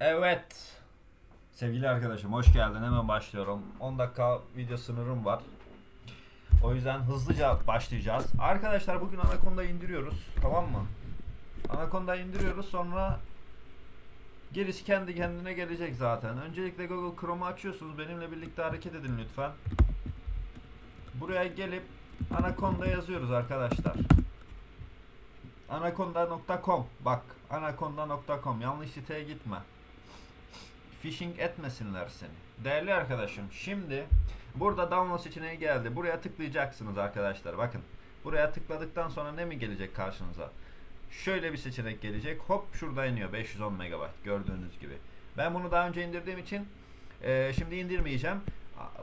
Evet. Sevgili arkadaşım hoş geldin. Hemen başlıyorum. 10 dakika video sınırım var. O yüzden hızlıca başlayacağız. Arkadaşlar bugün Anaconda indiriyoruz. Tamam mı? Anaconda indiriyoruz sonra gerisi kendi kendine gelecek zaten. Öncelikle Google Chrome'u açıyorsunuz. Benimle birlikte hareket edin lütfen. Buraya gelip Anaconda yazıyoruz arkadaşlar. Anaconda.com Bak anaconda.com yanlış siteye gitme. Phishing etmesinler seni. Değerli arkadaşım şimdi burada download seçeneği geldi. Buraya tıklayacaksınız arkadaşlar. Bakın. Buraya tıkladıktan sonra ne mi gelecek karşınıza? Şöyle bir seçenek gelecek. Hop şurada iniyor 510 MB gördüğünüz gibi. Ben bunu daha önce indirdiğim için e, şimdi indirmeyeceğim.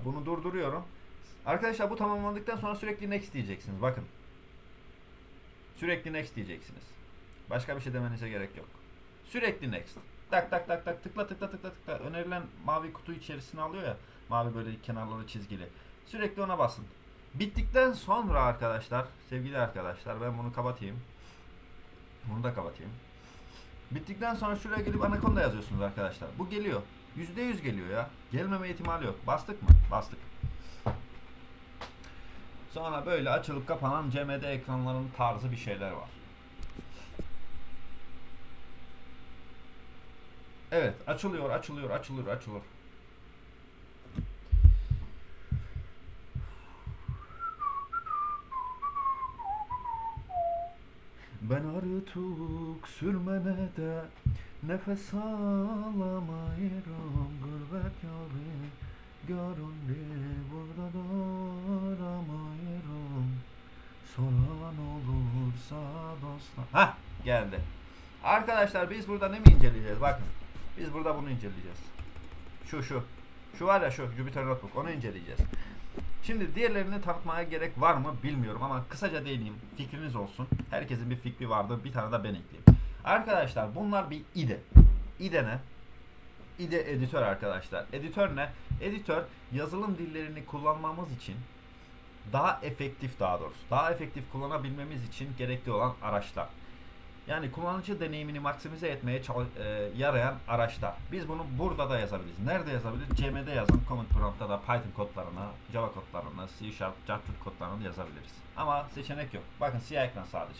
Bunu durduruyorum. Arkadaşlar bu tamamlandıktan sonra sürekli next diyeceksiniz. Bakın. Sürekli next diyeceksiniz. Başka bir şey demenize gerek yok. Sürekli next. Tak tak tak tak tıkla tıkla tıkla tıkla. Önerilen mavi kutu içerisine alıyor ya. Mavi böyle kenarları çizgili. Sürekli ona basın. Bittikten sonra arkadaşlar, sevgili arkadaşlar ben bunu kapatayım. Bunu da kapatayım. Bittikten sonra şuraya gelip Anaconda yazıyorsunuz arkadaşlar. Bu geliyor. %100 geliyor ya. Gelmeme ihtimali yok. Bastık mı? Bastık. Sonra böyle açılıp kapanan CMD ekranlarının tarzı bir şeyler var. Evet, açılıyor, açılıyor, açılıyor, açılıyor. Ben artık sürmene de nefes alamıyorum gurbet yari göründü burada duramıyorum soran olursa dostlar. Hah geldi. Arkadaşlar biz burada ne mi inceleyeceğiz? Bakın. Biz burada bunu inceleyeceğiz. Şu şu. Şu var ya şu Jupyter Notebook onu inceleyeceğiz. Şimdi diğerlerini tanıtmaya gerek var mı bilmiyorum ama kısaca değineyim. Fikriniz olsun. Herkesin bir fikri vardır. Bir tane de ben ekleyeyim. Arkadaşlar bunlar bir IDE. IDE ne? IDE editör arkadaşlar. Editör ne? Editör yazılım dillerini kullanmamız için daha efektif daha doğrusu. Daha efektif kullanabilmemiz için gerekli olan araçlar. Yani kullanıcı deneyimini maksimize etmeye e, yarayan araçlar. Biz bunu burada da yazabiliriz. Nerede yazabiliriz? CM'de yazın. Command prompt'ta da Python kodlarına, Java kodlarına, C Sharp, JavaScript kodlarını yazabiliriz. Ama seçenek yok. Bakın siyah ekran sadece.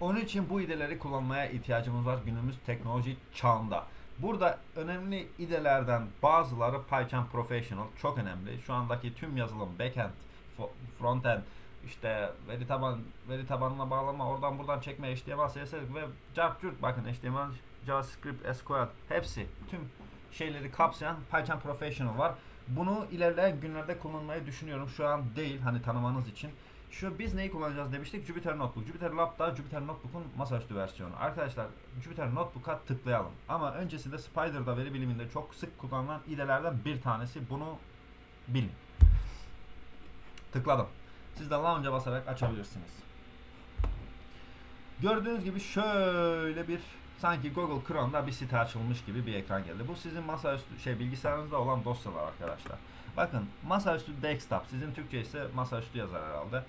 Onun için bu ideleri kullanmaya ihtiyacımız var günümüz teknoloji çağında. Burada önemli idelerden bazıları Python Professional çok önemli. Şu andaki tüm yazılım backend, frontend, işte veri taban veri tabanına bağlama, oradan buradan çekme, HTML, CSS ve JavaScript bakın HTML, JavaScript, SQL hepsi tüm şeyleri kapsayan Python Professional var. Bunu ilerleyen günlerde kullanmayı düşünüyorum. Şu an değil hani tanımanız için. Şu biz neyi kullanacağız demiştik? Jupyter Notebook. Jupyter Lab da Jupyter Notebook'un masaüstü versiyonu. Arkadaşlar Jupyter Notebook'a tıklayalım. Ama öncesinde Spider'da veri biliminde çok sık kullanılan idelerden bir tanesi. Bunu bilin. Tıkladım. Siz de launch'a basarak açabilirsiniz. Gördüğünüz gibi şöyle bir sanki Google Chrome'da bir site açılmış gibi bir ekran geldi. Bu sizin masaüstü şey bilgisayarınızda olan dosyalar arkadaşlar. Bakın masaüstü desktop sizin Türkçe ise masaüstü yazar herhalde.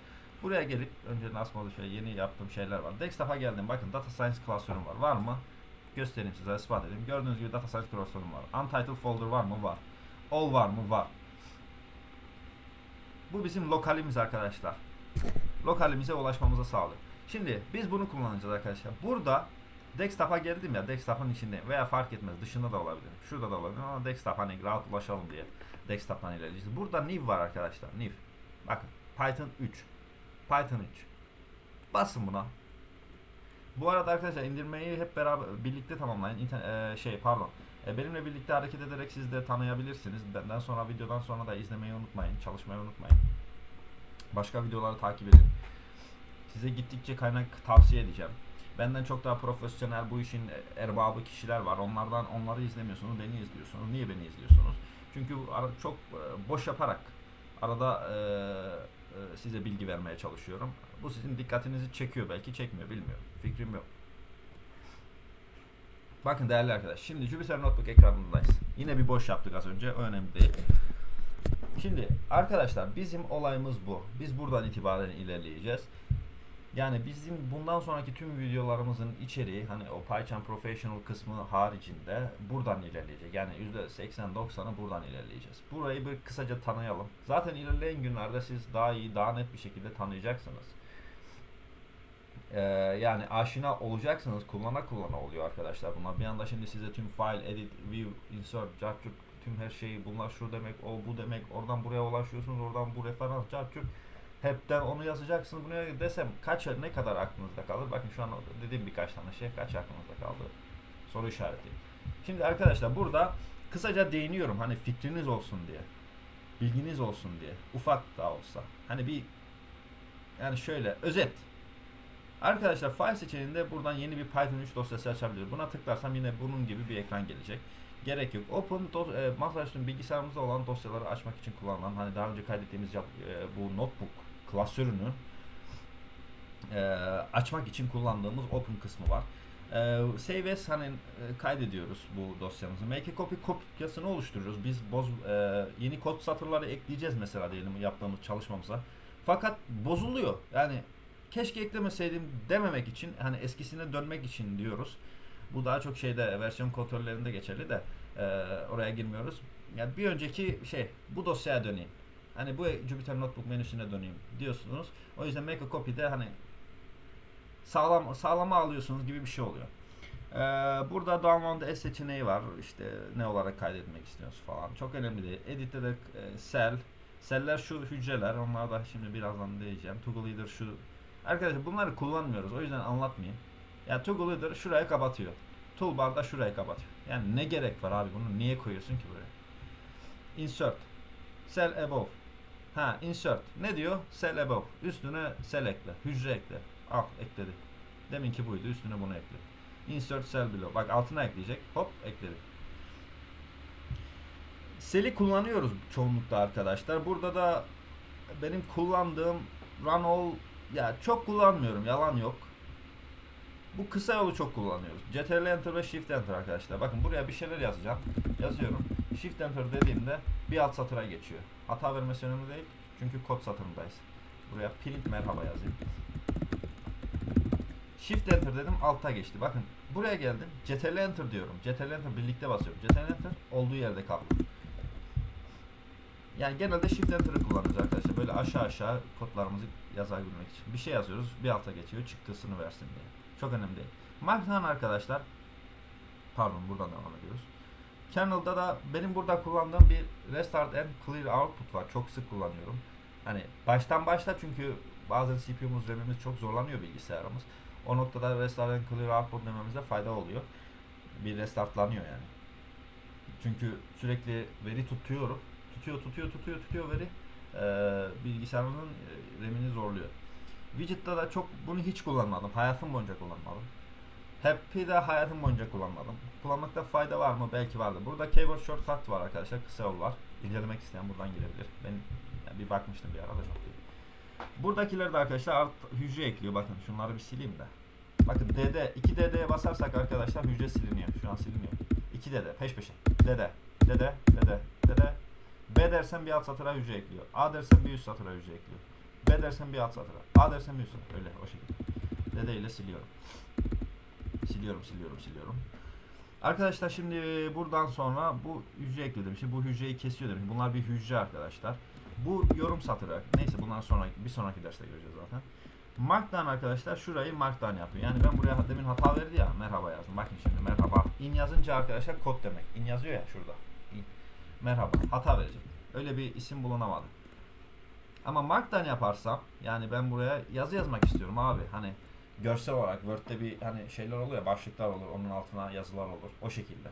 Buraya gelip önce oldu şöyle yeni yaptığım şeyler var. Desktop'a geldim. Bakın Data Science klasörüm var. Var mı? Göstereyim size ispat edeyim. Gördüğünüz gibi Data Science klasörüm var. Untitled folder var mı? Var. All var mı? Var. Bu bizim lokalimiz arkadaşlar. Lokalimize ulaşmamıza sağlıyor. Şimdi biz bunu kullanacağız arkadaşlar. Burada desktop'a geldim ya desktop'ın içinde veya fark etmez dışında da olabilir. Şurada da olabilir ama desktop hani rahat ulaşalım diye desktop'tan ilerleyeceğiz. Burada new var arkadaşlar. New. Bakın Python 3. Python 3. Basın buna. Bu arada arkadaşlar indirmeyi hep beraber birlikte tamamlayın. İnter- e, şey pardon. E, benimle birlikte hareket ederek siz de tanıyabilirsiniz. Benden sonra videodan sonra da izlemeyi unutmayın, çalışmayı unutmayın. Başka videoları takip edin. Size gittikçe kaynak tavsiye edeceğim. Benden çok daha profesyonel bu işin erbabı kişiler var. Onlardan onları izlemiyorsunuz, beni izliyorsunuz. Niye beni izliyorsunuz? Çünkü çok e, boş yaparak arada e, size bilgi vermeye çalışıyorum. Bu sizin dikkatinizi çekiyor belki çekmiyor bilmiyorum. Fikrim yok. Bakın değerli arkadaş. Şimdi Jupyter Notebook ekranındayız. Yine bir boş yaptık az önce. O önemli değil. Şimdi arkadaşlar bizim olayımız bu. Biz buradan itibaren ilerleyeceğiz. Yani bizim bundan sonraki tüm videolarımızın içeriği hani o PyCharm Professional kısmı haricinde buradan ilerleyecek. Yani %80-90'ı buradan ilerleyeceğiz. Burayı bir kısaca tanıyalım. Zaten ilerleyen günlerde siz daha iyi, daha net bir şekilde tanıyacaksınız. Ee, yani aşina olacaksınız. Kullana kullana oluyor arkadaşlar bunlar. Bir anda şimdi size tüm file, edit, view, insert, capture, tüm her şeyi bunlar şu demek, o bu demek. Oradan buraya ulaşıyorsunuz. Oradan bu referans, capture hepten onu yazacaksınız. Bunu desem kaç ne kadar aklınızda kalır? Bakın şu an dediğim birkaç tane şey kaç aklınızda kaldı? Soru işareti. Şimdi arkadaşlar burada kısaca değiniyorum hani fikriniz olsun diye. Bilginiz olsun diye. Ufak da olsa. Hani bir yani şöyle özet. Arkadaşlar file seçeneğinde buradan yeni bir Python 3 dosyası açabilirim. Buna tıklarsam yine bunun gibi bir ekran gelecek. Gerek yok. Open e, masaüstü bilgisayarımızda olan dosyaları açmak için kullanılan hani daha önce kaydettiğimiz e, bu notebook klasörünü e, açmak için kullandığımız open kısmı var. E, save as hani e, kaydediyoruz bu dosyamızı. Make a copy kopyasını oluşturuyoruz. Biz boz e, yeni kod satırları ekleyeceğiz mesela diyelim yaptığımız çalışmamıza. Fakat bozuluyor. Yani keşke eklemeseydim dememek için hani eskisine dönmek için diyoruz. Bu daha çok şeyde versiyon kontrollerinde geçerli de e, oraya girmiyoruz. Yani bir önceki şey bu dosyaya döneyim. Hani bu Jupyter Notebook menüsüne döneyim diyorsunuz. O yüzden make a copy de hani sağlam sağlama alıyorsunuz gibi bir şey oluyor. Ee, burada download as seçeneği var. İşte ne olarak kaydetmek istiyorsunuz falan. Çok önemli değil. Edit'te de e, cell. Cell'ler şu hücreler. Onlara da şimdi birazdan diyeceğim. Toggle leader şu. Arkadaşlar bunları kullanmıyoruz. O yüzden anlatmayayım. Ya toggle leader şurayı kapatıyor. Toolbar da şurayı kapatıyor. Yani ne gerek var abi bunu niye koyuyorsun ki buraya? Insert. Cell above. Ha insert. Ne diyor? Cell above. Üstüne cell ekle. Hücre ekle. Al ekledi. Deminki buydu. Üstüne bunu ekle. Insert cell below. Bak altına ekleyecek. Hop ekledi. Cell'i kullanıyoruz çoğunlukla arkadaşlar. Burada da benim kullandığım run all ya çok kullanmıyorum. Yalan yok. Bu kısa yolu çok kullanıyoruz. Ctrl Enter ve Shift Enter arkadaşlar. Bakın buraya bir şeyler yazacağım. Yazıyorum. Shift Enter dediğimde bir alt satıra geçiyor. Hata vermesi önemli değil. Çünkü kod satırındayız. Buraya print merhaba yazayım. Shift Enter dedim alta geçti. Bakın buraya geldim. Ctrl Enter diyorum. Ctrl Enter birlikte basıyorum. Ctrl Enter olduğu yerde kaldı. Yani genelde Shift Enter'ı kullanıyoruz arkadaşlar. Böyle aşağı aşağı kodlarımızı yazabilmek için. Bir şey yazıyoruz. Bir alta geçiyor. Çıktısını versin diye. Çok önemli değil. Markdown arkadaşlar pardon buradan devam ediyoruz. Kernel'da da benim burada kullandığım bir restart and clear output var. Çok sık kullanıyorum. Hani baştan başla çünkü bazen CPU'muz, RAM'imiz çok zorlanıyor bilgisayarımız. O noktada restart and clear output dememizde fayda oluyor. Bir restartlanıyor yani. Çünkü sürekli veri tutuyorum. Tutuyor, tutuyor, tutuyor, tutuyor veri. Ee, bilgisayarımızın RAM'ini zorluyor. Widget'ta da çok bunu hiç kullanmadım. Hayatım boyunca kullanmadım. Happy'de hayatım boyunca kullanmadım. Kullanmakta fayda var mı? Belki vardır. Burada keyboard shortcut var arkadaşlar. Kısa yol var. İncelemek isteyen buradan girebilir. Ben yani bir bakmıştım bir arada çok değil. Buradakiler de arkadaşlar art hücre ekliyor. Bakın şunları bir sileyim de. Bakın DD 2DD'ye basarsak arkadaşlar hücre siliniyor. Şu an siliniyor. 2DD peş peşe. DD DD DD DD B dersen bir alt satıra hücre ekliyor. A dersen bir üst satıra hücre ekliyor. B dersen bir alt satıra. A dersen bir üst satıra. Öyle o şekilde. Dede ile siliyorum. Siliyorum, siliyorum, siliyorum. Arkadaşlar şimdi buradan sonra bu hücre ekliyor demiş. Bu hücreyi kesiyor demiş. Bunlar bir hücre arkadaşlar. Bu yorum satırı. Neyse bundan sonra bir sonraki derste göreceğiz zaten. Markdown arkadaşlar şurayı markdown yapıyor. Yani ben buraya demin hata verdi ya merhaba yazdım. Bakın şimdi merhaba. In yazınca arkadaşlar kod demek. In yazıyor ya şurada. Merhaba. Hata verecek. Öyle bir isim bulunamadı. Ama markdown yaparsam yani ben buraya yazı yazmak istiyorum abi. Hani görsel olarak Word'de bir hani şeyler oluyor, başlıklar olur, onun altına yazılar olur. O şekilde.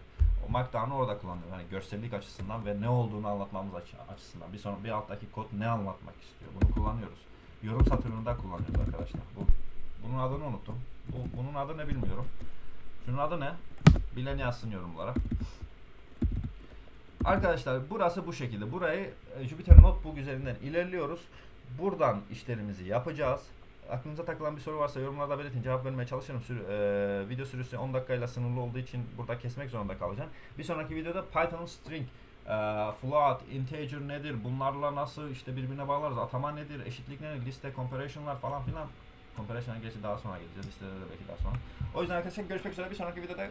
O markdown'u orada kullanıyorum. Hani görsellik açısından ve ne olduğunu anlatmamız açısından. Bir sonra bir alttaki kod ne anlatmak istiyor. Bunu kullanıyoruz. Yorum satırını da kullanıyoruz arkadaşlar. Bu bunun adını unuttum. Bu bunun adı ne bilmiyorum. Şunun adı ne? Bilen yazsın yorumlara. Arkadaşlar burası bu şekilde. Burayı e, Jupyter Notebook üzerinden ilerliyoruz. Buradan işlerimizi yapacağız. Aklınıza takılan bir soru varsa yorumlarda belirtin. Cevap vermeye çalışırım. Sür e, video süresi 10 dakikayla sınırlı olduğu için burada kesmek zorunda kalacağım. Bir sonraki videoda Python'ın string, e, float, integer nedir? Bunlarla nasıl işte birbirine bağlarız? Atama nedir? Eşitlik nedir? Liste, comparation'lar falan filan Comparation'a gerçi daha sonra geleceğiz. İşte belki daha sonra. O yüzden arkadaşlar görüşmek üzere bir sonraki videoda